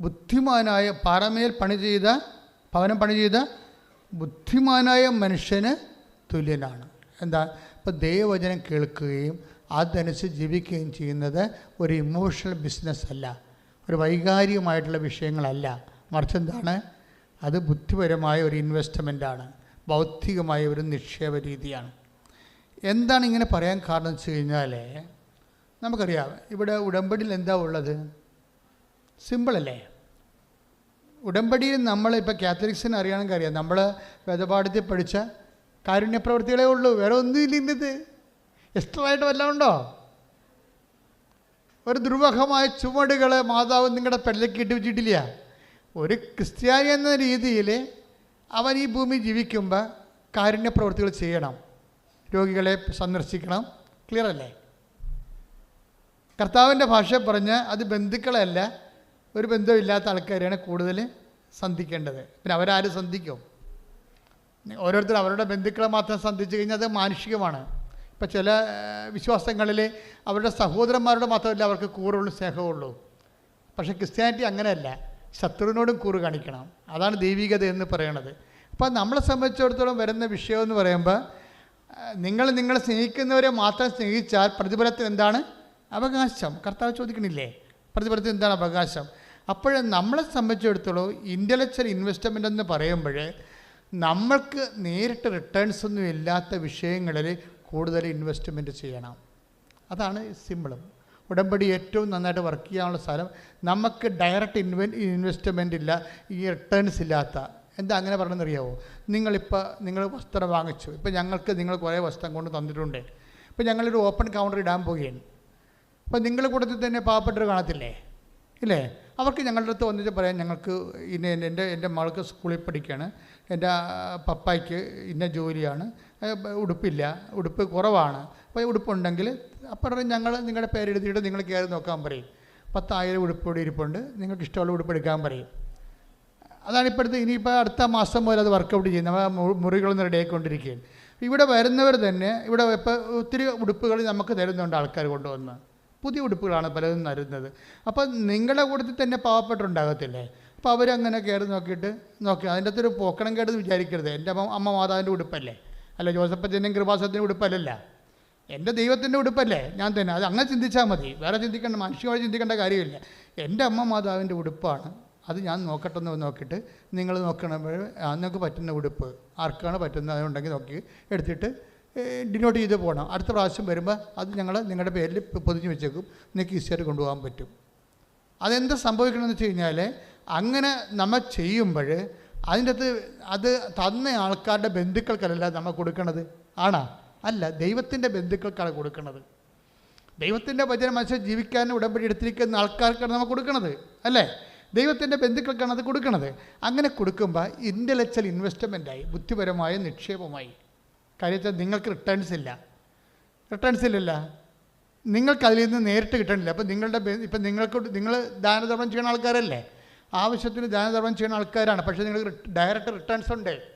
ബുദ്ധിമാനായ പാറമേൽ പണി ചെയ്ത ഭവനം പണി ചെയ്ത ബുദ്ധിമാനായ മനുഷ്യന് തുല്യനാണ്. എന്താ? ഇപ്പോൾ ദൈവവചനം കേൾക്കുകയും അതനുസരിച്ച് ജീവിക്കുകയും ചെയ്യുന്നത് ഒരു ഇമോഷണൽ ബിസിനസ് അല്ല. ഒരു വൈകാരികമായിട്ടുള്ള വിഷയങ്ങളല്ല. മറിച്ച് എന്താണ്? അത് ബുദ്ധിപരമായ ഒരു ഇൻവെസ്റ്റ്മെന്റാണ് ബൗദ്ധികമായ ഒരു നിക്ഷേപ രീതിയാണ്. എന്താണ് ഇങ്ങനെ പറയാൻ കാരണം വെച്ച് കഴിഞ്ഞാൽ നമുക്കറിയാം. ഇവിടെ ഉടമ്പടിയിൽ എന്താ ഉള്ളത്? സിമ്പിളല്ലേ ഉടമ്പടിയിൽ നമ്മൾ ഇപ്പോൾ കാത്തലിക്സിന് അറിയണമെങ്കിൽ അറിയാം നമ്മൾ വേദപാഠത്തിൽ പഠിച്ച കാരുണ്യ പ്രവൃത്തികളേ ഉള്ളൂ. വേറെ ഒന്നുമില്ല ഇന്നത് ആയിട്ട് വല്ലതും ഉണ്ടോ? ഒരു ദുർവഹമായ ചുമടുകൾ മാതാവ് നിങ്ങളുടെ പെടലേക്ക് ഇട്ട് വെച്ചിട്ടില്ല. ഒരു ക്രിസ്ത്യാനി എന്ന രീതിയിൽ അവൻ ഈ ഭൂമി ജീവിക്കുമ്പോൾ കാരുണ്യപ്രവർത്തികൾ ചെയ്യണം. രോഗികളെ സന്ദർശിക്കണം. ക്ലിയർ അല്ലേ? കർത്താവിന്റെ ഭാഷ പറഞ്ഞ് അത് ബന്ധുക്കളല്ല ഒരു ബന്ധമില്ലാത്ത ആൾക്കാരെയാണ് കൂടുതൽ സന്ധിക്കേണ്ടത്. പിന്നെ അവരാര് സന്ധിക്കും? ഓരോരുത്തർ അവരുടെ ബന്ധുക്കളെ മാത്രം സന്ധിച്ചു കഴിഞ്ഞാൽ അത് മാനുഷികമാണ്. ഇപ്പം ചില വിശ്വാസങ്ങളിൽ അവരുടെ സഹോദരന്മാരുടെ മാത്രമല്ല അവർക്ക് കൂറുള്ളൂ സ്നേഹമുള്ളൂ പക്ഷേ ക്രിസ്ത്യാനിറ്റി അങ്ങനെയല്ല. ശത്രുവിനോടും കൂറ് കാണിക്കണം. അതാണ് ദൈവികത എന്ന് പറയണത്. അപ്പം നമ്മളെ സംബന്ധിച്ചിടത്തോളം വരുന്ന വിഷയം എന്ന് പറയുമ്പോൾ നിങ്ങൾ നിങ്ങളെ സ്നേഹിക്കുന്നവരെ മാത്രം സ്നേഹിച്ചാൽ പ്രതിഫലത്തിൽ എന്താണ് അവകാശം? കർത്താവ് ചോദിക്കണില്ലേ? പ്രതിഫലത്തിൽ എന്താണ് അവകാശം? അപ്പോൾ നമ്മളെ സംബന്ധിച്ചിടത്തോളം ഇന്റലക്ച്വൽ ഇൻവെസ്റ്റ്മെന്റ് എന്ന് പറയുമ്പോൾ നമ്മൾക്ക് നേരിട്ട് റിട്ടേൺസ് ഒന്നും ഇല്ലാത്ത വിഷയങ്ങളിൽ കൂടുതൽ ഇൻവെസ്റ്റ്മെന്റ് ചെയ്യണം. അതാണ് സിമ്പിളും ഉടമ്പടി ഏറ്റവും നന്നായിട്ട് വർക്ക് ചെയ്യാനുള്ള സ്ഥലം നമുക്ക് ഡയറക്റ്റ് ഇൻവെ ഇൻവെസ്റ്റ്മെന്റ് ഇല്ല ഈ റിട്ടേൺസ് ഇല്ലാത്ത. എന്താ അങ്ങനെ പറഞ്ഞെന്നറിയാവോ നിങ്ങളിപ്പോൾ നിങ്ങൾ വസ്ത്രം വാങ്ങിച്ചു. ഇപ്പോൾ ഞങ്ങൾക്ക് നിങ്ങൾ കുറേ വസ്ത്രം കൊണ്ട് തന്നിട്ടുണ്ട്. ഇപ്പോൾ ഞങ്ങളൊരു ഓപ്പൺ കൗണ്ടർ ഇടാൻ പോവുകയാണ്. അപ്പോൾ നിങ്ങൾ കൂട്ടത്തിൽ തന്നെ പാവപ്പെട്ടവർ കാണത്തില്ലേ? ഇല്ലേ? അവർക്ക് ഞങ്ങളുടെ അടുത്ത് വന്നിട്ട് പറയാം ഞങ്ങൾക്ക് ഇന്ന എന്റെ എന്റെ മകൾക്ക് സ്കൂളിൽ പഠിക്കുകയാണ് എന്റെ പപ്പായ്ക്ക് ഇന്ന ജോലിയാണ്. ഉടുപ്പില്ല. ഉടുപ്പ് കുറവാണ്. അപ്പോൾ ഉടുപ്പുണ്ടെങ്കിൽ അപ്പം ഞങ്ങൾ നിങ്ങളുടെ പേരെഴുതിയിട്ട് നിങ്ങൾ കയറി നോക്കാൻ പറയും. പത്തായിരം ഉടുപ്പോടെ ഇരിപ്പുണ്ട്. നിങ്ങൾക്ക് ഇഷ്ടമുള്ള ഉടുപ്പ് എടുക്കാൻ പറയും. അതാണ് ഇപ്പോഴത്തെ ഇനിയിപ്പോൾ അടുത്ത മാസം മുതൽ അത് വർക്കൗട്ട് ചെയ്യുന്നത്. നമ്മൾ മുറികൾ റെഡിയായിക്കൊണ്ടിരിക്കുകയാണ് ഇവിടെ വരുന്നവർ തന്നെ ഇവിടെ ഇപ്പോൾ ഒത്തിരി ഉടുപ്പുകൾ നമുക്ക് തരുന്നുണ്ട് ആൾക്കാർ കൊണ്ടുവന്ന്. പുതിയ ഉടുപ്പുകളാണ് പലതും നരുന്നത് അപ്പോൾ നിങ്ങളുടെ കൂട്ടത്തിൽ തന്നെ പാവപ്പെട്ടുണ്ടാകത്തില്ലേ അപ്പോൾ അവരങ്ങനെ കയറി നോക്കിയിട്ട് നോക്കി. അതിന്റെ അകത്തൊരു പോക്കണം കേട്ടത് വിചാരിക്കരുത്. എന്റെ അമ്മ അമ്മ മാതാവിന്റെ ഉടുപ്പല്ലേ? അല്ല ജോസഫത്തിന്റെയും കൃപാസത്തിന്റെ ഉടുപ്പല്ലല്ല. എന്റെ ദൈവത്തിന്റെ ഉടുപ്പല്ലേ? ഞാൻ തന്നെ. അത് അങ്ങനെ ചിന്തിച്ചാൽ മതി. വേറെ ചിന്തിക്കേണ്ട മനുഷ്യമായി ചിന്തിക്കേണ്ട കാര്യമില്ല. എന്റെ അമ്മ മാതാവിന്റെ ഉടുപ്പാണ്. അത് ഞാൻ നോക്കട്ടെ എന്ന് നോക്കിയിട്ട് നിങ്ങൾ നോക്കണമ്പോൾ നിങ്ങൾക്ക് പറ്റുന്ന ഉടുപ്പ് ആർക്കാണ് പറ്റുന്നത് അതുണ്ടെങ്കിൽ നോക്കി എടുത്തിട്ട് ഡിനോട്ട് ചെയ്ത് പോകണം അടുത്ത പ്രാവശ്യം വരുമ്പോൾ അത് ഞങ്ങൾ നിങ്ങളുടെ പേരിൽ പൊതിഞ്ഞ് വെച്ചേക്കും. നിങ്ങൾക്ക് ഈസിയായിട്ട് കൊണ്ടുപോകാൻ പറ്റും. അതെന്താ സംഭവിക്കണമെന്ന് വെച്ച് കഴിഞ്ഞാൽ അങ്ങനെ നമ്മൾ ചെയ്യുമ്പോൾ അതിന്റെ അകത്ത് അത് തന്ന ആൾക്കാരുടെ ബന്ധുക്കൾക്കല്ല നമ്മൾ കൊടുക്കണത്. ആണാ? അല്ല ദൈവത്തിന്റെ ബന്ധുക്കൾക്കാണ് കൊടുക്കണത്. ദൈവത്തിന്റെ വചന മനസ്സിൽ ജീവിക്കാൻ ഉടമ്പടി എടുത്തിരിക്കുന്ന ആൾക്കാർക്കാണ് നമ്മൾ കൊടുക്കണത്. അല്ലേ? ദൈവത്തിന്റെ ബന്ധുക്കൾക്കാണ് അത് കൊടുക്കണത്. അങ്ങനെ കൊടുക്കുമ്പോൾ ഇന്റലക്ച്വൽ ഇൻവെസ്റ്റ്മെന്റായി ബുദ്ധിപരമായ നിക്ഷേപമായി. കാര്യത്തിൽ നിങ്ങൾക്ക് റിട്ടേൺസ് ഇല്ല. റിട്ടേൺസ് ഇല്ലല്ല. നിങ്ങൾക്ക് അതിൽ നിന്ന് നേരിട്ട് കിട്ടണില്ല. അപ്പം നിങ്ങളുടെ ഇപ്പം നിങ്ങൾക്ക് നിങ്ങൾ ദാനധർമ്മം ചെയ്യുന്ന ആൾക്കാരല്ലേ? ആവശ്യത്തിന് ദാനധർമ്മം ചെയ്യുന്ന ആൾക്കാരാണ്. പക്ഷേ നിങ്ങൾക്ക് ഡയറക്റ്റ് റിട്ടേൺസ് ഉണ്ട്.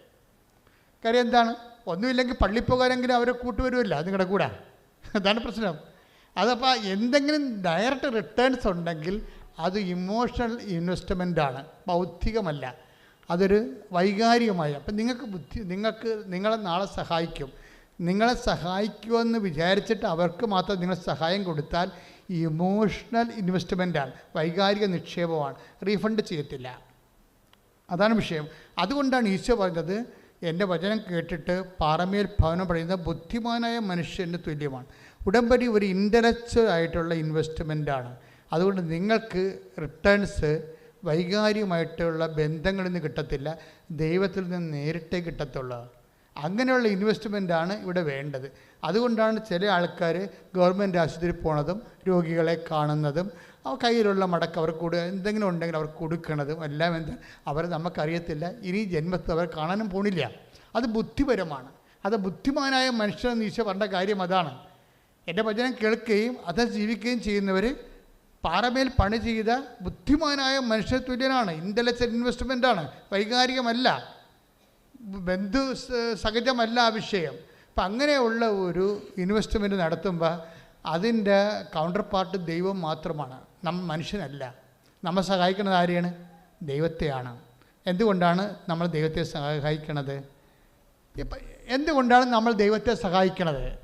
കാര്യം എന്താണ്? ഒന്നുമില്ലെങ്കിൽ പള്ളിയിൽ പോകാനെങ്കിലും അവരെ കൂട്ടുവരുമല്ല നിങ്ങളുടെ കൂടെ. അതാണ് പ്രശ്നം. അതപ്പോൾ എന്തെങ്കിലും ഡയറക്റ്റ് റിട്ടേൺസ് ഉണ്ടെങ്കിൽ അത് ഇമോഷണൽ ഇൻവെസ്റ്റ്മെന്റാണ് ബൗദ്ധികമല്ല. അതൊരു വൈകാരികമായ. അപ്പം നിങ്ങൾക്ക് ബുദ്ധി നിങ്ങൾക്ക് നിങ്ങളെ നാളെ സഹായിക്കും. നിങ്ങളെ സഹായിക്കുമെന്ന് വിചാരിച്ചിട്ട് അവർക്ക് മാത്രം നിങ്ങൾ സഹായം കൊടുത്താൽ ഇമോഷണൽ ഇൻവെസ്റ്റ്മെന്റാണ് വൈകാരിക നിക്ഷേപമാണ്. റീഫണ്ട് ചെയ്യത്തില്ല. അതാണ് വിഷയം. അതുകൊണ്ടാണ് ഈശോ പറഞ്ഞത് എന്റെ വചനം കേട്ടിട്ട് പാറമേൽ ഭവനം പറയുന്ന ബുദ്ധിമാനായ മനുഷ്യന് തുല്യമാണ്. ഉടമ്പടി ഒരു ഇന്റലക്ച്വൽ ആയിട്ടുള്ള ഇൻവെസ്റ്റ്മെന്റാണ് അതുകൊണ്ട് നിങ്ങൾക്ക് റിട്ടേൺസ് വൈകാരികമായിട്ടുള്ള ബന്ധങ്ങളിൽ നിന്ന് കിട്ടത്തില്ല. ദൈവത്തിൽ നിന്ന് നേരിട്ടേ കിട്ടത്തുള്ളൂ. അങ്ങനെയുള്ള ഇൻവെസ്റ്റ്മെന്റാണ് ഇവിടെ വേണ്ടത്. അതുകൊണ്ടാണ് ചില ആൾക്കാർ ഗവൺമെന്റ് ആശുപത്രി പോണതും രോഗികളെ കാണുന്നതും കയ്യിലുള്ള മടക്ക് അവർക്ക് കൊടു എന്തെങ്കിലും ഉണ്ടെങ്കിൽ അവർക്ക് കൊടുക്കണതും എല്ലാം എന്ത് അവർ നമുക്കറിയത്തില്ല. ഇനി ജന്മത്തിൽ അവർ കാണാനും പോണില്ല. അത് ബുദ്ധിപരമാണ്. അത് ബുദ്ധിമാനായ മനുഷ്യനെന്ന് ഈശോ പറഞ്ഞ കാര്യം അതാണ്. എന്റെ വചനം കേൾക്കുകയും അത് ജീവിക്കുകയും ചെയ്യുന്നവർ പാറമേൽ പണി ചെയ്ത ബുദ്ധിമാനായ മനുഷ്യ തുല്യനാണ് ഇന്റലക്ച്വൽ ആണ് വൈകാരികമല്ല ബന്ധു സഹജമല്ല ആ വിഷയം. അപ്പം അങ്ങനെയുള്ള ഒരു ഇൻവെസ്റ്റ്മെന്റ് നടത്തുമ്പോൾ അതിന്റെ കൗണ്ടർ പാർട്ട് ദൈവം മാത്രമാണ്. നം മനുഷ്യനല്ല. നമ്മൾ സഹായിക്കുന്നത് ആരെയാണ്? ദൈവത്തെയാണ്. എന്തുകൊണ്ടാണ് നമ്മൾ ദൈവത്തെ സഹായിക്കണത്? എന്തുകൊണ്ടാണ് നമ്മൾ ദൈവത്തെ സഹായിക്കണത്?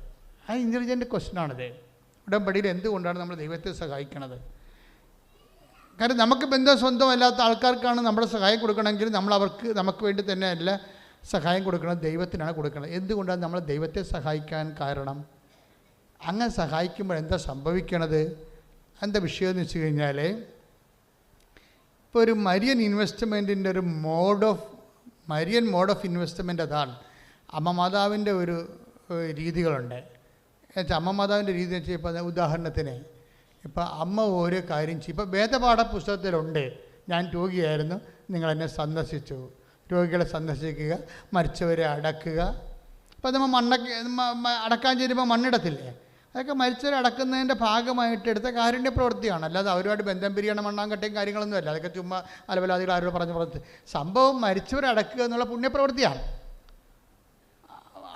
ആ ഇന്റലിജന്റ് ക്വസ്റ്റ്യനാണിത് ഉടമ്പടിയിൽ എന്തുകൊണ്ടാണ് നമ്മൾ ദൈവത്തെ സഹായിക്കണത്? കാരണം നമുക്ക് ബന്ധം സ്വന്തമല്ലാത്ത ആൾക്കാർക്കാണ് നമ്മുടെ സഹായം കൊടുക്കണമെങ്കിൽ നമ്മൾ അവർക്ക് നമുക്ക് വേണ്ടി തന്നെ അല്ല സഹായം കൊടുക്കണം ദൈവത്തിനാണ് കൊടുക്കുന്നത് എന്തുകൊണ്ടാണ് നമ്മൾ ദൈവത്തെ സഹായിക്കാൻ കാരണം? അങ്ങനെ സഹായിക്കുമ്പോൾ എന്താ സംഭവിക്കണത്? എന്താ വിഷയം എന്ന് വെച്ച് കഴിഞ്ഞാൽ ഇപ്പോൾ ഒരു മരിയൻ ഇൻവെസ്റ്റ്മെന്റിന്റെ ഒരു mode of Marian mode of investment അതാണ്. അമ്മ മാതാവിന്റെ ഒരു രീതികളുണ്ട്. എന്നുവെച്ചാൽ അമ്മ മാതാവിന്റെ രീതി വെച്ചാൽ ഇപ്പോൾ ഉദാഹരണത്തിന് ഇപ്പോൾ അമ്മ ഓരോ കാര്യം ചെയ്യും. ഇപ്പോൾ വേദപാഠ പുസ്തകത്തിലുണ്ട് ഞാൻ രോഗിയായിരുന്നു. നിങ്ങളെന്നെ സന്ദർശിച്ചു. രോഗികളെ സന്ദർശിക്കുക മരിച്ചവരെ അടക്കുക. ഇപ്പോൾ നമ്മൾ മണ്ണൊക്കെ അടക്കാൻ ചെയ്യുമ്പോൾ മണ്ണിടത്തില്ലേ? അതൊക്കെ മരിച്ചവരെ അടക്കുന്നതിന്റെ ഭാഗമായിട്ട് എടുത്ത കാരുണ്യ പ്രവൃത്തിയാണ് അല്ലാതെ അവരുമായിട്ട് ബന്ധം പിരിയണം മണ്ണാങ്കട്ടയും കാര്യങ്ങളൊന്നും അല്ല അതൊക്കെ ചുമ്മാ അലവലാദികൾ ആരോട് പറഞ്ഞ് പറഞ്ഞ്. സംഭവം മരിച്ചവരെ അടക്കുക എന്നുള്ള പുണ്യപ്രവൃത്തിയാണ്.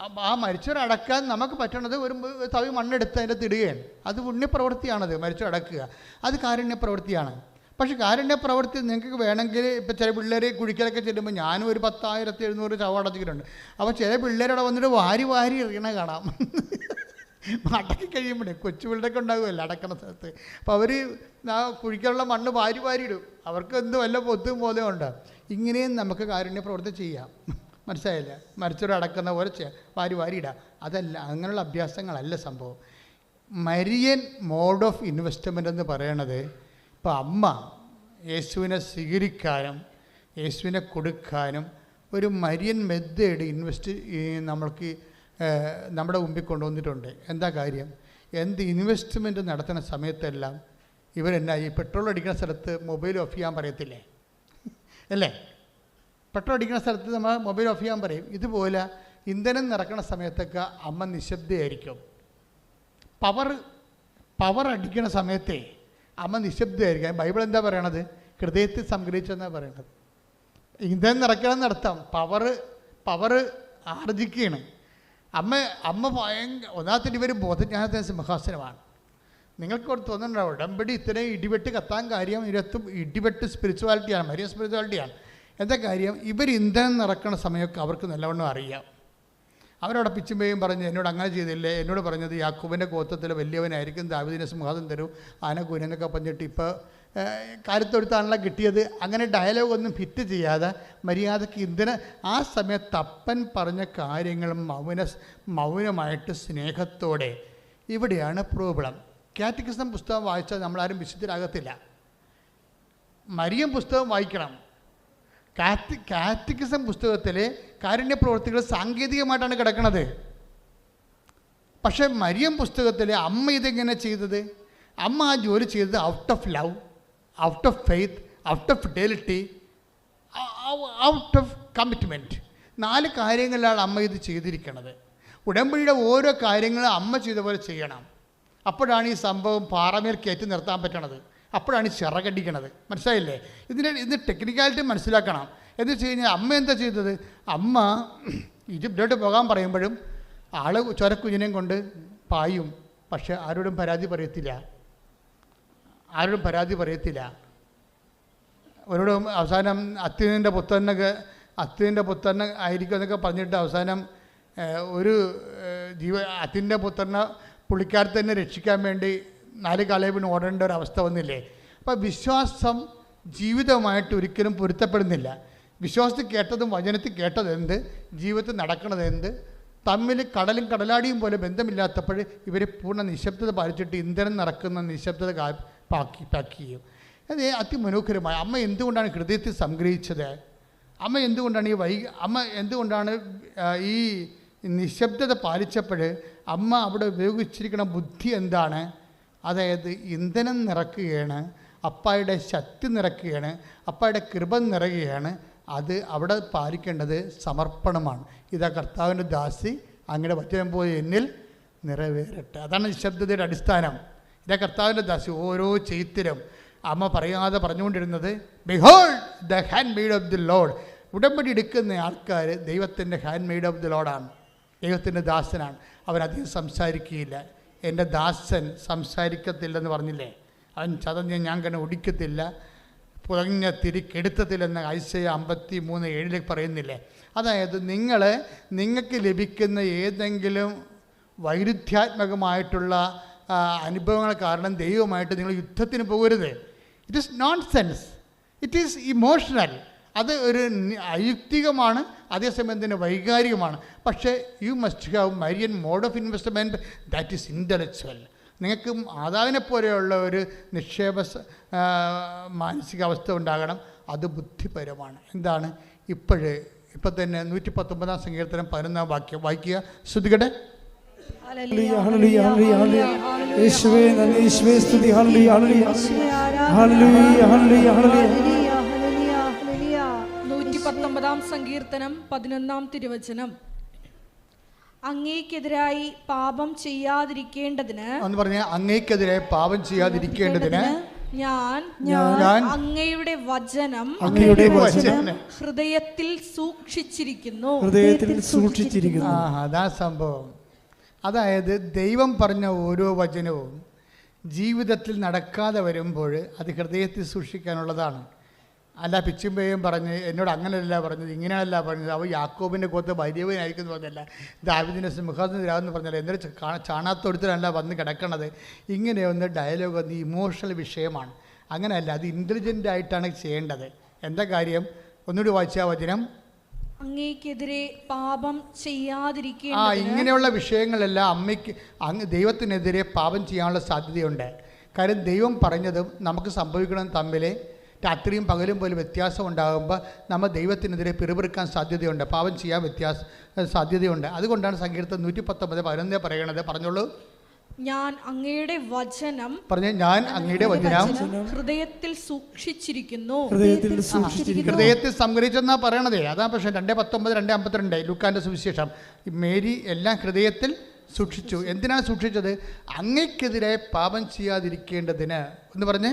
ആ- മരിച്ചവരടക്കാൻ നമുക്ക് പറ്റണത് ഒരു തവി മണ്ണെടുത്ത് അതിന്റെ തിടുകയാണ്. അത് പുണ്യപ്രവൃത്തിയാണത് മരിച്ചടക്കുക അത് കാരുണ്യപ്രവൃത്തിയാണ്. പക്ഷേ കാരുണ്യ പ്രവൃത്തി നിങ്ങൾക്ക് വേണമെങ്കിൽ ഇപ്പം ചില പിള്ളേർ കുഴിക്കലൊക്കെ ചെല്ലുമ്പോൾ ഞാനും ഒരു പത്തായിരത്തി എഴുന്നൂറ് ചവ അടച്ചിട്ടുണ്ട്. അപ്പോൾ ചില പിള്ളേരവിടെ വന്നിട്ട് വാരി വാരി എറിയണ കാണാം. അടക്കി കഴിയുമ്പോഴേ കൊച്ചു പിള്ളേരൊക്കെ ഉണ്ടാകുമല്ലോ അടക്കണ സ്ഥലത്ത്. അപ്പോൾ അവർ ആ കുഴിക്കാനുള്ള മണ്ണ് വാരി വാരി ഇടും. അവർക്ക് എന്ത് വല്ല പൊത്തും പോലെ ഉണ്ട്. ഇങ്ങനെയും നമുക്ക് കാരുണ്യ പ്രവൃത്തി ചെയ്യാം. മനസ്സിലായില്ല? മരിച്ചവരടക്കുന്ന പോലെ വാരി വാരിയിടുക അതല്ല അങ്ങനെയുള്ള അഭ്യാസങ്ങളല്ല സംഭവം. മരിയൻ മോഡ് ഓഫ് ഇൻവെസ്റ്റ്മെന്റ് എന്ന് പറയണത് ഇപ്പോൾ അമ്മ യേശുവിനെ സ്വീകരിക്കാനും യേശുവിനെ കൊടുക്കാനും ഒരു മരിയൻ മെത്തേഡ് ഇൻവെസ്റ്റ് നമ്മൾക്ക് നമ്മുടെ മുമ്പിൽ കൊണ്ടുവന്നിട്ടുണ്ട്. എന്താ കാര്യം? എന്ത് ഇൻവെസ്റ്റ്മെന്റ് നടത്തുന്ന സമയത്തെല്ലാം ഇവരെന്നാ ഈ പെട്രോൾ അടിക്കുന്ന സ്ഥലത്ത് മൊബൈൽ ഓഫ് ചെയ്യാൻ പറയത്തില്ലേ? അല്ലേ? പെട്രോൾ അടിക്കുന്ന സ്ഥലത്ത് നമ്മൾ മൊബൈൽ ഓഫ് ചെയ്യാൻ പറയും. ഇതുപോലെ ഇന്ധനം നിറക്കുന്ന സമയത്തൊക്കെ അമ്മ നിശബ്ദയായിരിക്കും. പവർ പവർ അടിക്കുന്ന സമയത്തെ അമ്മ നിശബ്ദമായിരിക്കും ബൈബിൾ എന്താ പറയണത്? ഹൃദയത്തിൽ സംഗ്രഹിച്ചെന്നാണ് പറയണത്. ഇന്ധനം നിറയ്ക്കണം നടത്താം പവർ പവർ ആർജിക്കുകയാണ്. അമ്മ അമ്മ ഭയങ്കര ഒന്നാമത്തെ ഇവർ ബോധജ്ഞാനത്തിന് സിംഹാസനമാണ്. നിങ്ങൾക്ക് ഒരു തോന്നുന്നുണ്ടാവും ഉടമ്പടി ഇത്രയും ഇടിവെട്ട് കത്താൻ കാര്യം ഇരത്തും ഇടിവെട്ട് സ്പിരിച്വാലിറ്റിയാണ് മരിയ സ്പിരിച്വാലിറ്റിയാണ് എന്താ കാര്യം? ഇവർ ഇന്ധനം നിറക്കണ സമയമൊക്കെ അവർക്ക് നല്ലവണ്ണം അറിയാം. അവരോട് പിച്ചുമ്പേയും പറഞ്ഞ് എന്നോട് അങ്ങനെ ചെയ്തില്ലേ? എന്നോട് പറഞ്ഞത് യാക്കൂബിന്റെ ഗോത്രത്തിൽ വലിയവനായിരിക്കും ദാവിദിനെ സിംഹാസം തരും ആന കുനെന്നൊക്കെ പറഞ്ഞിട്ട് ഇപ്പോൾ കാര്യത്തൊടുത്താണല്ലോ കിട്ടിയത്. അങ്ങനെ ഡയലോഗൊന്നും ഫിറ്റ് ചെയ്യാതെ മര്യാദയ്ക്ക് ഇന്ധന ആ സമയത്ത് അപ്പൻ പറഞ്ഞ കാര്യങ്ങൾ മൗന മൗനമായിട്ട് സ്നേഹത്തോടെ. ഇവിടെയാണ് പ്രോബ്ലം കാറ്റഗിസം പുസ്തകം വായിച്ചാൽ നമ്മളാരും വിശുദ്ധരാകത്തില്ല. മരിയം പുസ്തകം വായിക്കണം. കാറ്റ് കാറ്റിക്കിസം പുസ്തകത്തിലെ കാരുണ്യ പ്രവൃത്തികൾ സാങ്കേതികമായിട്ടാണ് കിടക്കുന്നത് പക്ഷേ മരിയം പുസ്തകത്തിലെ അമ്മ ഇതെങ്ങനെ ചെയ്തത്? അമ്മ ആ ജോലി ചെയ്തത് out of love out of faith out of fidelity out of commitment നാല് കാര്യങ്ങളിലാണ് അമ്മ ഇത് ചെയ്തിരിക്കുന്നത് ഉടമ്പടിയുടെ ഓരോ കാര്യങ്ങളും അമ്മ ചെയ്ത പോലെ ചെയ്യണം. അപ്പോഴാണ് ഈ സംഭവം പാറമേൽ കയറ്റി നിർത്താൻ പറ്റണത്. അപ്പോഴാണ് ചിറകടിക്കണത് മനസ്സിലായില്ലേ? ഇതിന്റെ ഇതിന്റെ ടെക്നിക്കാലിറ്റി മനസ്സിലാക്കണം. എന്ന് വെച്ച് കഴിഞ്ഞാൽ അമ്മ എന്താ ചെയ്തത്? അമ്മ ഈജിപ്തിലോട്ട് പോകാൻ പറയുമ്പോഴും ആൾ ചൊരക്കുഞ്ഞിനെയും കൊണ്ട് പായും. പക്ഷെ ആരോടും പരാതി പറയത്തില്ല. ആരോടും പരാതി പറയത്തില്ല. അവരോടും അവസാനം അത്തിന്റെ പുത്തനൊക്കെ അത്തിന്റെ പുത്രൻ ആയിരിക്കും എന്നൊക്കെ പറഞ്ഞിട്ട് അവസാനം ഒരു ജീവ അത്തിന്റെ പുത്രനെ പുള്ളിക്കാരത്തന്നെ രക്ഷിക്കാൻ വേണ്ടി നാല് കാലേവിന് ഓടേണ്ട ഒരു അവസ്ഥ വന്നില്ലേ? അപ്പോൾ വിശ്വാസം ജീവിതമായിട്ട് ഒരിക്കലും പൊരുത്തപ്പെടുന്നില്ല. വിശ്വാസത്തിൽ കേട്ടതും വചനത്തിൽ കേട്ടത് എന്ത്? ജീവിതത്തിൽ നടക്കണത് എന്ത്? തമ്മിൽ കടലും കടലാടിയും പോലെ ബന്ധമില്ലാത്തപ്പോൾ ഇവർ പൂർണ നിശബ്ദത പാലിച്ചിട്ട് ഇന്ധനം നടക്കുന്ന നിശബ്ദത പാക്കി പാക്ക് ചെയ്യും. അത് അതിമനോഹരമായ. അമ്മ എന്തുകൊണ്ടാണ് ഹൃദയത്തിൽ സംഗ്രഹിച്ചത്? അമ്മ എന്തുകൊണ്ടാണ് ഈ വൈ അമ്മ എന്തുകൊണ്ടാണ് ഈ നിശബ്ദത പാലിച്ചപ്പോൾ അമ്മ അവിടെ ഉപയോഗിച്ചിരിക്കുന്ന ബുദ്ധി എന്താണ്? അതായത് ഇന്ധനം നിറക്കുകയാണ് അപ്പായുടെ ശക്തി നിറക്കുകയാണ് അപ്പായുടെ കൃപ നിറയുകയാണ്. അത് അവിടെ പാലിക്കേണ്ടത് സമർപ്പണമാണ്. ഇതാ കർത്താവിന്റെ ദാസി അങ്ങനെ വചനം പോയി എന്നിൽ നിറവേറട്ടെ. അതാണ് നിശബ്ദതയുടെ അടിസ്ഥാനം. ഇതാ കർത്താവിന്റെ ദാസി ഓരോ ചെയ്ത്തിലും അമ്മ പറയാതെ പറഞ്ഞുകൊണ്ടിരുന്നത് behold the handmaid of the Lord ഉടമ്പടി എടുക്കുന്ന ആൾക്കാർ ദൈവത്തിന്റെ ഹാൻഡ് മെയ്ഡ് ഓഫ് ദി ലോഡാണ് ദൈവത്തിന്റെ ദാസനാണ്. അവനധികം സംസാരിക്കുകയില്ല. എന്റെ ദാസൻ സംസാരിക്കത്തില്ലെന്ന് പറഞ്ഞില്ലേ? അവൻ ചതഞ്ഞ് ഞാൻ കണ്ണ് ഒടിക്കത്തില്ല. പുറഞ്ഞ തിരിക്കെടുത്തത്തില്ലെന്ന് ഐസയ അമ്പത്തി മൂന്ന് ഏഴിലേക്ക് പറയുന്നില്ലേ? അതായത് നിങ്ങൾ നിങ്ങൾക്ക് ലഭിക്കുന്ന ഏതെങ്കിലും വൈരുദ്ധ്യാത്മകമായിട്ടുള്ള അനുഭവങ്ങൾ കാരണം ദൈവമായിട്ട് നിങ്ങൾ യുദ്ധത്തിന് പോകരുത്. It is nonsense it is emotional അത് ഒരു അയുക്തികമാണ് അതേസമയം തന്നെ വൈകാരികമാണ്. പക്ഷേ you must have Marian mode of investment that is intellectual നിങ്ങൾക്ക് മാതാവിനെ പോലെയുള്ള ഒരു നിക്ഷേപ മാനസികാവസ്ഥ ഉണ്ടാകണം. അത് ബുദ്ധിപരമാണ്. എന്താണ്? ഇപ്പോഴേ ഇപ്പം തന്നെ നൂറ്റി പത്തൊമ്പതാം സങ്കീർത്തനം പതിനൊന്നാം വാക്യം വായിക്കുക. ശ്രുതികട്ടെ ഹല്ലേലൂയ, ഹല്ലേലൂയ, ഹല്ലേലൂയ, ഹല്ലേലൂയ. യേശുവേ നന്ദി, യേശുവേ സ്തുതി ഹല്ലേലൂയ, ഹല്ലേലൂയ. ഹല്ലേലൂയ, ഹല്ലേലൂയ, ഹല്ലേലൂയ. സങ്കീർത്തനം പതിനൊന്നാം തിരുവചനം. അങ്ങേക്കെതിരായി പാപം ചെയ്യാതിരിക്കേണ്ടതിന് എന്ന് പറഞ്ഞ അങ്ങേക്കെതിരെ പാപം ചെയ്യാതിരിക്കേണ്ടതിന് ഞാൻ ഞാൻ അങ്ങയുടെ വചനം അങ്ങയുടെ വചനം വചനം. ഹൃദയത്തിൽ സൂക്ഷിച്ചിരിക്കുന്നു. ഹൃദയത്തിൽ സൂക്ഷിച്ചിരിക്കുന്നു. ആ അതാ സംഭവം. അതായത് ദൈവം പറഞ്ഞ ഓരോ വചനവും ജീവിതത്തിൽ നടക്കാതെ വരുമ്പോൾ അത് ഹൃദയത്തിൽ സൂക്ഷിക്കാനുള്ളതാണ്. അല്ല പിച്ചുമ്പയും പറഞ്ഞ് എന്നോട് അങ്ങനെയല്ല പറഞ്ഞത് ഇങ്ങനെയല്ല പറഞ്ഞത്. അവ യാക്കോബിന്റെ കൂത്ത് വലിയവനായിരിക്കും എന്ന് പറഞ്ഞല്ല. ദാവിദിന്റെ സിംഹാസനത്തിലാവെന്ന് പറഞ്ഞാൽ എന്നിട്ട് ചാണാത്തൊടുത്തിലല്ല വന്ന് കിടക്കണത്. ഇങ്ങനെയൊന്ന് ഡയലോഗ് വന്ന് ഇമോഷണൽ വിഷയമാണ്. അങ്ങനെയല്ല അത് ഇന്റലിജന്റ് ആയിട്ടാണ് ചെയ്യേണ്ടത്. എന്താ കാര്യം? ഒന്നുകൂടി വായിച്ചാൽ വചനം. അങ്ങേക്കെതിരെ പാപം ചെയ്യാതിരിക്കുക ആ ഇങ്ങനെയുള്ള വിഷയങ്ങളെല്ലാം അമ്മയ്ക്ക് അങ്ങ് ദൈവത്തിനെതിരെ പാപം ചെയ്യാനുള്ള സാധ്യതയുണ്ട്. കാര്യം ദൈവം പറഞ്ഞതും നമുക്ക് സംഭവിക്കണം തമ്മിൽ രാത്രിയും പകലും പോലും വ്യത്യാസം ഉണ്ടാകുമ്പോൾ നമ്മൾ ദൈവത്തിനെതിരെ പിറുപിറുക്കാൻ സാധ്യതയുണ്ട്. പാപം ചെയ്യാൻ വ്യത്യാസ സാധ്യതയുണ്ട്. അതുകൊണ്ടാണ് സങ്കീർത്തം നൂറ്റി പത്തൊമ്പത് പതിനൊന്നേ പറയണത്. പറഞ്ഞോളൂ. ഞാൻ അങ്ങയുടെ വചനം പറഞ്ഞു ഞാൻ അങ്ങയുടെ വചനം ഹൃദയത്തിൽ സൂക്ഷിച്ചിരിക്കുന്നു. ഹൃദയത്തിൽ സൂക്ഷിച്ചിരിക്കുന്നു. ഹൃദയത്തിൽ സംഗ്രഹിച്ചെന്നാ പറയണതേ. അതാ പക്ഷേ രണ്ട് പത്തൊമ്പത് രണ്ട് അമ്പത്തിരണ്ട്. ലുക്കാന്റെ സുവിശേഷം. മേരി എല്ലാം ഹൃദയത്തിൽ സൂക്ഷിച്ചു. എന്തിനാ സൂക്ഷിച്ചത്? അങ്ങയ്ക്കെതിരെ പാപം ചെയ്യാതിരിക്കേണ്ടതിന്. എന്ന് പറഞ്ഞ്.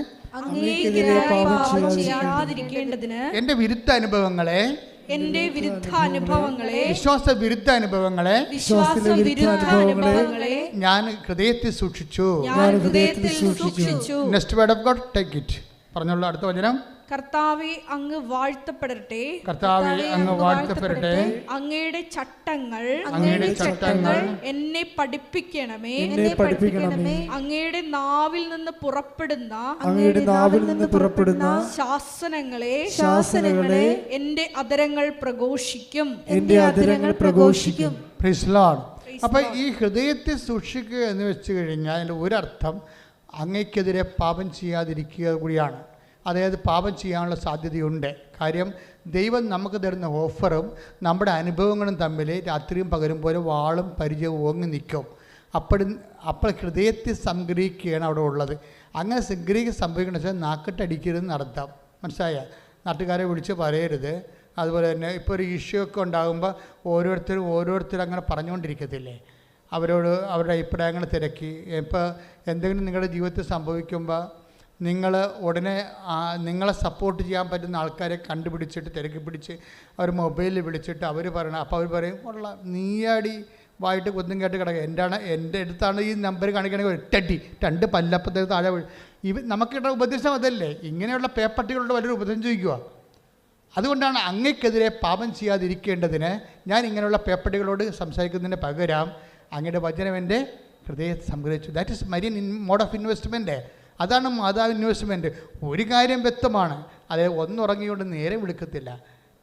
എന്റെ പാപം ചെയ്യാതിരിക്കേണ്ടതിന്. എന്റെ വിരുദ്ധ അനുഭവങ്ങളെ എന്റെ വിരുദ്ധ അനുഭവങ്ങളെ വിശ്വാസ വിരുദ്ധ അനുഭവങ്ങളെ വിശ്വാസ വിരുദ്ധ അനുഭവങ്ങളെ ഞാൻ ഹൃദയത്തിൽ സൂക്ഷിച്ചു. ഞാൻ ഹൃദയത്തിൽ സൂക്ഷിച്ചു. Next word of God take it പറഞ്ഞോളൂ അടുത്ത വചനം. കർത്താവെ അങ്ങ് വാഴ്ത്തപ്പെടട്ടെ. കർത്താവെ അങ്ങ് വാഴ്ത്തപ്പെടട്ടെ. അങ്ങയുടെ ചട്ടങ്ങൾ അങ്ങയുടെ ചട്ടങ്ങൾ എന്നെ പഠിപ്പിക്കണമേ. എന്നെ പഠിപ്പിക്കണമേ. അങ്ങയുടെ നാവിൽ നിന്ന് പുറപ്പെടുന്ന അങ്ങയുടെ നാവിൽ നിന്ന് പുറപ്പെടുന്ന ശാസനങ്ങളെ ശാസനങ്ങളെ എന്റെ അതരങ്ങൾ പ്രഘോഷിക്കും. എന്റെ അതരങ്ങൾ പ്രഘോഷിക്കും. അപ്പോൾ ഈ ഹൃദയത്തെ സൂക്ഷിക്കുക എന്ന് വെച്ച് കഴിഞ്ഞാൽ അതിന്റെ ഒരർത്ഥം അങ്ങയ്ക്കെതിരെ പാപം ചെയ്യാതിരിക്കുക കൂടിയാണ്. അതായത് പാപം ചെയ്യാനുള്ള സാധ്യതയുണ്ട്. കാര്യം ദൈവം നമുക്ക് തരുന്ന ഓഫറും നമ്മുടെ അനുഭവങ്ങളും തമ്മിൽ രാത്രിയും പകരും പോലെ വാളും പരിചയവും ഓങ്ങി നിൽക്കും. അപ്പോൾ അപ്പോൾ ഹൃദയത്തിൽ സംഗ്രഹിക്കുകയാണ് അവിടെ ഉള്ളത്. അങ്ങനെ സംഗ്രഹിക്കുക സംഭവിക്കണം വെച്ചാൽ നാക്കിട്ടടിക്കരുതെന്ന് അർത്ഥം മനസ്സിലായ? നാട്ടുകാരെ വിളിച്ച് പറയരുത്. അതുപോലെ തന്നെ ഇപ്പോൾ ഒരു ഇഷ്യൂ ഒക്കെ ഉണ്ടാകുമ്പോൾ ഓരോരുത്തരും ഓരോരുത്തരും അങ്ങനെ പറഞ്ഞുകൊണ്ടിരിക്കത്തില്ലേ? അവരോട് അവരുടെ അഭിപ്രായങ്ങൾ തിരക്കി. ഇപ്പോൾ എന്തെങ്കിലും നിങ്ങളുടെ ജീവിതത്തിൽ സംഭവിക്കുമ്പോൾ നിങ്ങൾ ഉടനെ നിങ്ങളെ സപ്പോർട്ട് ചെയ്യാൻ പറ്റുന്ന ആൾക്കാരെ കണ്ടുപിടിച്ചിട്ട് തിരക്കി പിടിച്ച് അവർ മൊബൈലിൽ വിളിച്ചിട്ട് അവർ പറയണം അപ്പോൾ അവർ പറയും ഉള്ള നീയാടി വായിട്ട് കൊന്നും കേട്ട് കിടക്കുക എന്റെ എന്റെ അടുത്താണ് ഈ നമ്പർ കാണിക്കണമെങ്കിൽ ഒറ്റടി രണ്ട് പല്ലപ്പത്തേക്ക് താഴെ വീഴും. ഇവ നമുക്കിട്ട ഉപദേശം അതല്ലേ. ഇങ്ങനെയുള്ള പേപ്പട്ടികളുടെ വലിയൊരു ഉപദേശം ചോദിക്കുക അതുകൊണ്ടാണ് അങ്ങക്കെതിരെ പാപം ചെയ്യാതിരിക്കേണ്ടതിന് ഞാൻ ഇങ്ങനെയുള്ള പേപ്പട്ടികളോട് സംസാരിക്കുന്നതിന് പകരം അങ്ങയുടെ വചനം എന്റെ ഹൃദയത്തെ സംഗ്രഹിച്ചു. That is Marian in mode of investment അതാണ് മാതാവ് ഇൻവെസ്റ്റ്മെന്റ് ഒരു കാര്യം വ്യക്തമാണ്. അത് ഒന്നുറങ്ങിയോണ്ട് നേരെ വിളിക്കത്തില്ല.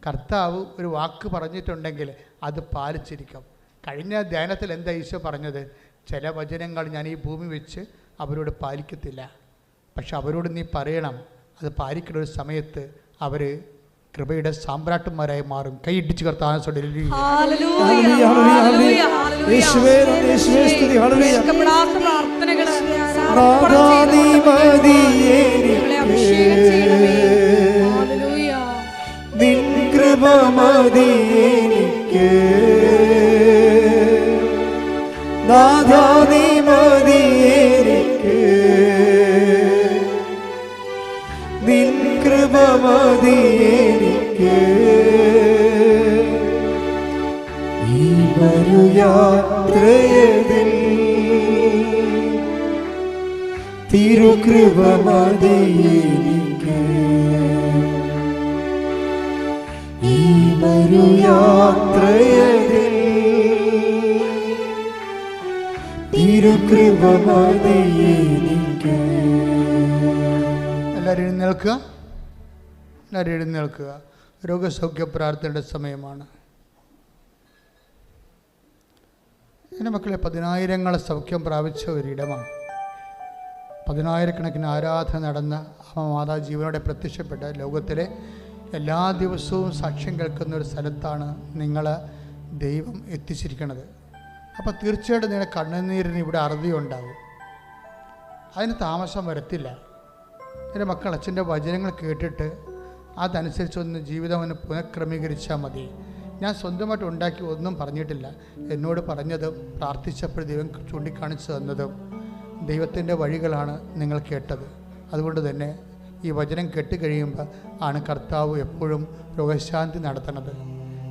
കർത്താവ് ഒരു വാക്ക് പറഞ്ഞിട്ടുണ്ടെങ്കിൽ അത് പാലിച്ചിരിക്കും. കഴിഞ്ഞ ധ്യാനത്തിൽ എന്താ ഈശോ പറഞ്ഞത്? ചില വചനങ്ങൾ ഞാൻ ഈ ഭൂമി വെച്ച് അവരോട് പാലിക്കത്തില്ല. പക്ഷെ അവരോട് നീ പറയണം. അത് പാലിക്കുന്ന ഒരു സമയത്ത് അവർ കൃപയുടെ സാമ്രാട്ടുമാരായി മാറും. കൈയിടിച്ച് കർത്താൻ നിൻ കൃപ മതി എനിക്ക് നാഥാ മതി എനിക്ക് നിൻ കൃപ മതി എനിക്ക് ഈ വരുയാത്രയതിൽ എനിക്ക് ഈ എനിക്ക് എല്ലാവരും നിൽക്കുക എല്ലാവരും നിൽക്കുക രോഗസൗഖ്യ പ്രാർത്ഥനയുടെ സമയമാണ്. എന്റെ മക്കളെ പതിനായിരങ്ങളെ സൗഖ്യം പ്രാപിച്ച ഒരിടമാണ്. പതിനായിരക്കണക്കിന് ആരാധന നടന്ന അമ്മ മാതാ ജീവനോടെ പ്രത്യക്ഷപ്പെട്ട ലോകത്തിലെ എല്ലാ ദിവസവും സാക്ഷ്യം കേൾക്കുന്ന ഒരു സ്ഥലത്താണ് നിങ്ങൾ ദൈവം എത്തിച്ചിരിക്കുന്നത്. അപ്പോൾ തീർച്ചയായിട്ടും നിങ്ങളുടെ കണ്ണുനീരിന് ഇവിടെ അറുതി ഉണ്ടാകും അതിന് താമസം വരത്തില്ല. എന്റെ മക്കൾ അച്ഛന്റെ വചനങ്ങൾ കേട്ടിട്ട് അതനുസരിച്ചൊന്ന് ജീവിതം ഒന്ന് പുനഃക്രമീകരിച്ചാൽ മതി. ഞാൻ സ്വന്തമായിട്ട് ഉണ്ടാക്കി ഒന്നും പറഞ്ഞിട്ടില്ല. എന്നോട് പറഞ്ഞതും പ്രാർത്ഥിച്ചപ്പോൾ ദൈവം ചൂണ്ടിക്കാണിച്ചു തന്നതും. ദൈവത്തിന്റെ വഴികളാണ് നിങ്ങൾ കേട്ടത്. അതുകൊണ്ട് തന്നെ ഈ വചനം കെട്ടിക്കഴിയുമ്പോൾ ആണ് കർത്താവ് എപ്പോഴും രോഗശാന്തി നടത്തുന്നത്.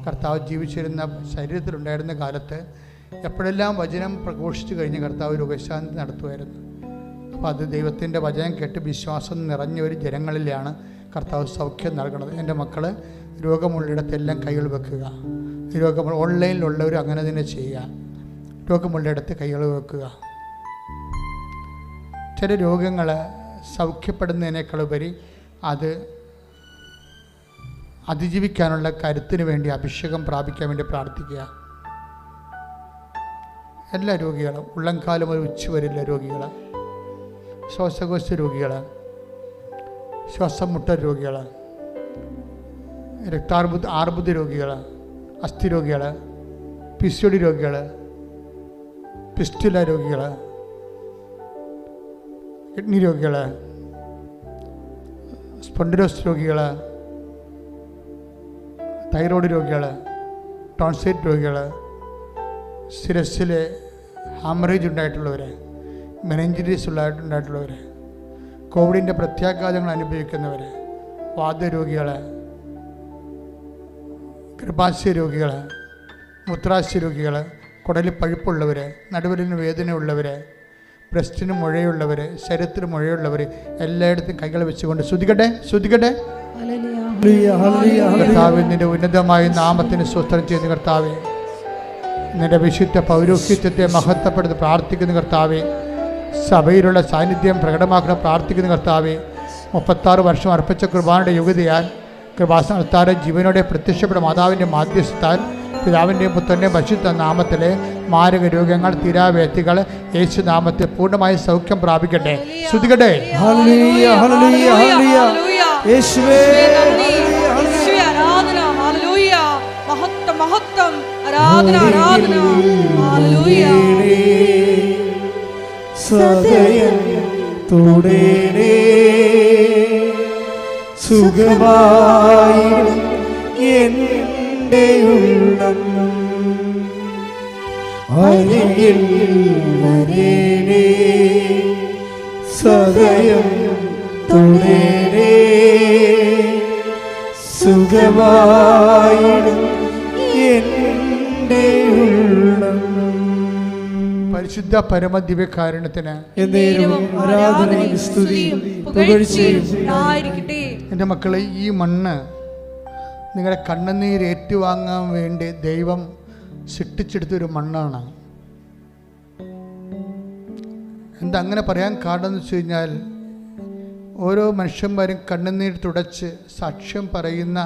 കർത്താവ് ജീവിച്ചിരുന്ന ശരീരത്തിലുണ്ടായിരുന്ന കാലത്ത് എപ്പോഴെല്ലാം വചനം പ്രഘോഷിച്ചു കഴിഞ്ഞ് കർത്താവ് രോഗശാന്തി നടത്തുമായിരുന്നു. അപ്പോൾ അത് ദൈവത്തിന്റെ വചനം കേട്ട് വിശ്വാസം നിറഞ്ഞ ഒരു ജനങ്ങളിലാണ് കർത്താവ് സൗഖ്യം നൽകുന്നത്. എന്റെ മക്കൾ രോഗമുള്ളിടത്തെല്ലാം കൈകൾ വെക്കുക. രോഗം ഓൺലൈനിലുള്ളവർ അങ്ങനെ തന്നെ ചെയ്യുക. രോഗമുള്ളിടത്ത് കൈകൾ വെക്കുക. ചില രോഗങ്ങൾ സൗഖ്യപ്പെടുന്നതിനേക്കാളുപരി അത് അതിജീവിക്കാനുള്ള കരുത്തിന് വേണ്ടി അഭിഷേകം പ്രാപിക്കാൻ വേണ്ടി പ്രാർത്ഥിക്കുക. എല്ലാ രോഗികളും ഉള്ളംകാലം ഒരു ഉച്ച വരില്ല രോഗികൾ ശ്വാസകോശ രോഗികൾ ശ്വാസം മുട്ട രോഗികൾ രക്താർബുദ ആർബുദ രോഗികൾ അസ്ഥി രോഗികൾ പിസ്യൊടി രോഗികൾ പിസ്റ്റുല രോഗികൾ കിഡ്നി രോഗികൾ സ്പൊണ്ടിനോസ് രോഗികൾ തൈറോയ്ഡ് രോഗികൾ ടോൺസൈറ്റ് രോഗികൾ സിരസിൽ ഹാമറേജ് ഉണ്ടായിട്ടുള്ളവർ മെനഞ്ചിറ്റീസ് ഉണ്ടായിട്ടുള്ളവർ കോവിഡിന്റെ പ്രത്യാഘാതങ്ങൾ അനുഭവിക്കുന്നവർ വാദരോഗികൾ ഗർഭാശയ രോഗികൾ മൂത്രാശയ രോഗികൾ കുടലിൽ പഴുപ്പുള്ളവർ നടുവിലിന് വേദനയുള്ളവർ ബ്രസ്റ്റിന് മുഴയുള്ളവർ ശരീരത്തിന് മുഴയുള്ളവർ എല്ലായിടത്തും കൈകൾ വെച്ചുകൊണ്ട് ശ്രുതിക്കട്ടെ ശ്രുതിക്കട്ടെ. കർത്താവ് നിന്റെ ഉന്നതമായ നാമത്തിന് സ്വസ്ഥം ചെയ്യുന്ന കർത്താവെ. നിന്റെ വിശുദ്ധ പൗരോഹിത്യത്തെ മഹത്വപ്പെടുത്തി പ്രാർത്ഥിക്കുന്ന കർത്താവെ. സഭയിലുള്ള സാന്നിധ്യം പ്രകടമാക്കുന്ന പ്രാർത്ഥിക്കുന്ന കർത്താവെ. മുപ്പത്താറ് വർഷം അർപ്പിച്ച കുർബാനയുടെ യോഗ്യതയാൽ കൃപാസ്ഥാനത്താറ് ജീവനോടെ പ്രത്യക്ഷപ്പെട്ട മാതാവിന്റെ മാധ്യസ്ഥത്താൽ പിതാവിന്റെയും പുത്രന്റെയും പരിശുദ്ധ നാമത്തിലെ മാരക രോഗങ്ങൾ തീരാവ്യക്തികൾ യേശു നാമത്തെ പൂർണമായി സൗഖ്യം പ്രാപിക്കട്ടെ. ശ്രുതികട്ടെ ഹല്ലേലൂയ, ഹല്ലേലൂയ, ഹല്ലേലൂയ. യേശുവേ നന്ദി. യേശുവേ, ആരാധന ഹല്ലേലൂയ. മഹത്വം മഹത്വം. ആരാധന ആരാധന. ഹല്ലേലൂയ. സദയം സുഖമായി സുഖമായിടും എന്റെ ഉള്ളം അരികിൽ വരേണേ സദയം തുടരേ സുഖമായിടും എന്റെ ഉള്ളം. പരിശുദ്ധ പുകഴ്ചയും ഉണ്ടായിരിക്കട്ടെ. മക്കളെ ഈ മണ്ണ് നിങ്ങളുടെ കണ്ണുനീര് ഏറ്റുവാങ്ങാൻ വേണ്ടി ദൈവം സൃഷ്ടിച്ചെടുത്തൊരു മണ്ണാണ്. എന്താ അങ്ങനെ പറയാൻ കാരണം എന്ന് വെച്ച് കഴിഞ്ഞാൽ ഓരോ മനുഷ്യന്മാരും കണ്ണുനീർ തുടച്ച് സാക്ഷ്യം പറയുന്ന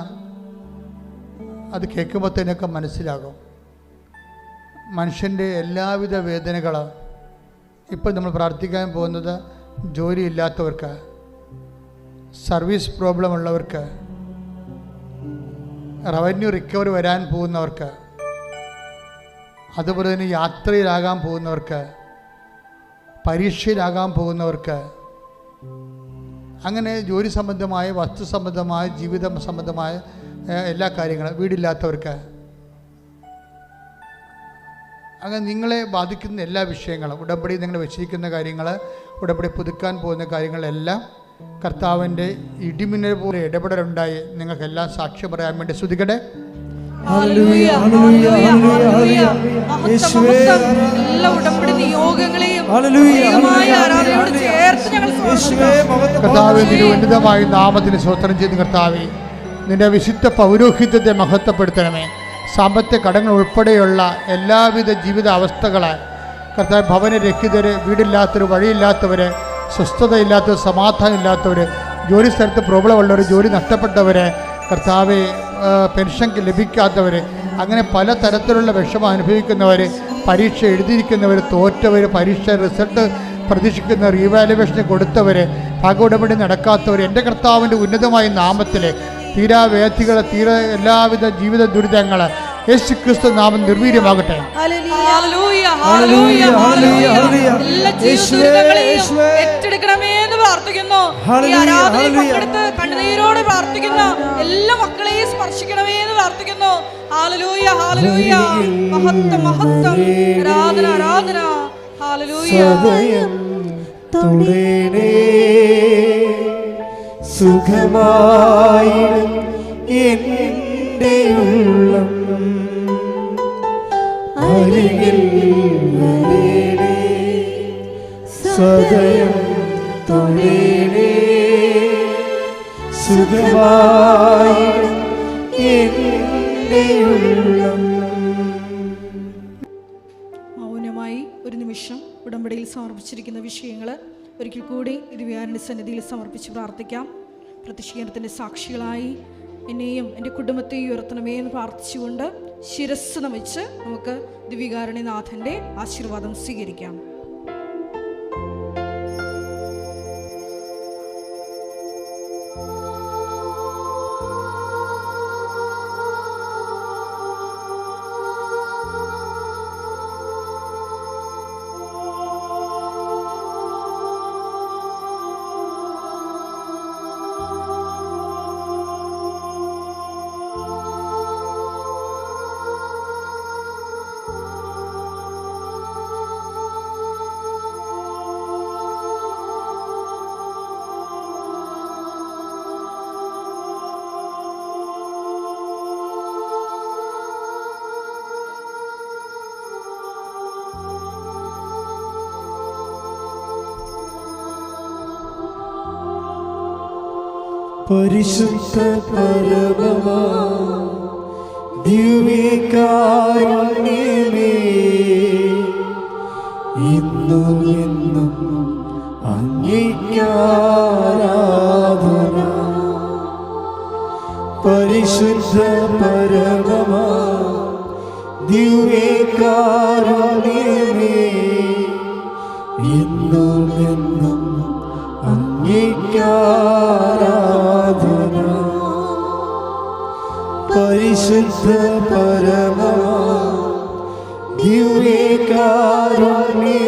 അത് കേൾക്കുമ്പോൾ തന്നെയൊക്കെ മനസ്സിലാകും. മനുഷ്യന്റെ എല്ലാവിധ വേദനകളും. ഇപ്പോൾ നമ്മൾ പ്രാർത്ഥിക്കാൻ പോകുന്നത് ജോലിയില്ലാത്തവർക്ക് സർവീസ് പ്രോബ്ലം ഉള്ളവർക്ക് റവന്യൂ റിക്കവറി വരാൻ പോകുന്നവർക്ക് അതുപോലെ തന്നെ യാത്രയിലാകാൻ പോകുന്നവർക്ക് പരീക്ഷയിലാകാൻ പോകുന്നവർക്ക് അങ്ങനെ ജോലി സംബന്ധമായ വസ്തു സംബന്ധമായ ജീവിത സംബന്ധമായ എല്ലാ കാര്യങ്ങളും വീടില്ലാത്തവർക്ക്. അങ്ങനെ നിങ്ങളെ ബാധിക്കുന്ന എല്ലാ വിഷയങ്ങളും ഉടമ്പടി നിങ്ങൾ വെച്ചിരിക്കുന്ന കാര്യങ്ങൾ ഉടമ്പടി പുതുക്കാൻ പോകുന്ന കാര്യങ്ങളെല്ലാം കർത്താവിന്റെ ഇടിമിന്നൽ പോലെ ഇടപെടലുണ്ടായി. നിങ്ങൾക്കെല്ലാം സാക്ഷ്യം പറയാൻ വേണ്ടി ശ്രുതികടെ കർത്താവ് ഉന്നതമായ നാമത്തിന് സ്വത്രം ചെയ്യുന്ന കർത്താവേ. നിന്റെ വിശുദ്ധ പൗരോഹിത്യത്തെ മഹത്വപ്പെടുത്തണമേ. സാമ്പത്തിക കടങ്ങൾ ഉൾപ്പെടെയുള്ള എല്ലാവിധ ജീവിത അവസ്ഥകളെ കർത്താവ് ഭവനരഹിതര് വീടില്ലാത്തവർ വഴിയില്ലാത്തവർ സ്വസ്ഥതയില്ലാത്തവർ സമാധാനം ഇല്ലാത്തവർ ജോലി സ്ഥലത്ത് പ്രോബ്ലം ഉള്ളവർ ജോലി നഷ്ടപ്പെട്ടവർ കർത്താവ് പെൻഷൻ ലഭിക്കാത്തവർ അങ്ങനെ പല തരത്തിലുള്ള വിഷമം അനുഭവിക്കുന്നവർ പരീക്ഷ എഴുതിയിരിക്കുന്നവർ തോറ്റവർ പരീക്ഷ റിസൾട്ട് പ്രതീക്ഷിക്കുന്ന റീവാലുവേഷന് കൊടുത്തവർ ഭാഗോടപടി നടക്കാത്തവർ എന്റെ കർത്താവിന്റെ ഉന്നതമായ നാമത്തിൽ തീരാവേദികൾ തീര എല്ലാവിധ ജീവിത ദുരിതങ്ങൾ യേശു ക്രിസ്തു നാമം നിർവീര്യമാകട്ടെ. ഹല്ലേലൂയ, ഹല്ലേലൂയ, ഹല്ലേലൂയ, ഹല്ലേലൂയ. ഹല്ലേലൂയ. എല്ലാ യേശുവേ, ജീവിതങ്ങളെയും യേശുവേ. ഏറ്റെടുക്കണമേ എന്ന് പ്രാർത്ഥിക്കുന്നു. പങ്കെടുത്ത് കണ്ണുനീരോട് പ്രാർത്ഥിക്കുന്ന എല്ലാ മക്കളെയും സ്പർശിക്കണമേ എന്ന് പ്രാർത്ഥിക്കുന്നു. ഹാലലൂയ ഹാലലൂയ മഹത്വം മഹത്വം. ആരാധന ആരാധന. ഹാലലൂയ സദയം സുഖമായി എന്റെ ഉള്ളം. സദയം തൊഴിലേ സുഖമായി മൗനമായി ഒരു നിമിഷം ഉടമ്പടിയിൽ സമർപ്പിച്ചിരിക്കുന്ന വിഷയങ്ങൾ ഒരിക്കൽ കൂടി ദിവ്യാരണ്യ സന്നിധിയിൽ സമർപ്പിച്ച് പ്രാർത്ഥിക്കാം. പ്രതിഷേധത്തിന്റെ സാക്ഷികളായി എന്നെയും എന്റെ കുടുംബത്തെയും ഉയർത്തണമേ എന്ന് പ്രാർത്ഥിച്ചുകൊണ്ട് ശിരസ് നമിച്ച് നമുക്ക് ദിവികാരണിനാഥന്റെ ആശീർവാദം സ്വീകരിക്കാം. പരിശുദ്ധ പരമമാ ദിവ്യകാരുണ്യമേ. ഇന്നും എന്നും അംഗീകാരാധന. പരിശുദ്ധ പരമമാ ദിവ്യകാരുണ്യമേ. ഇന്നും എന്നും അംഗീകാരാധന परिशुद्ध परमा परकार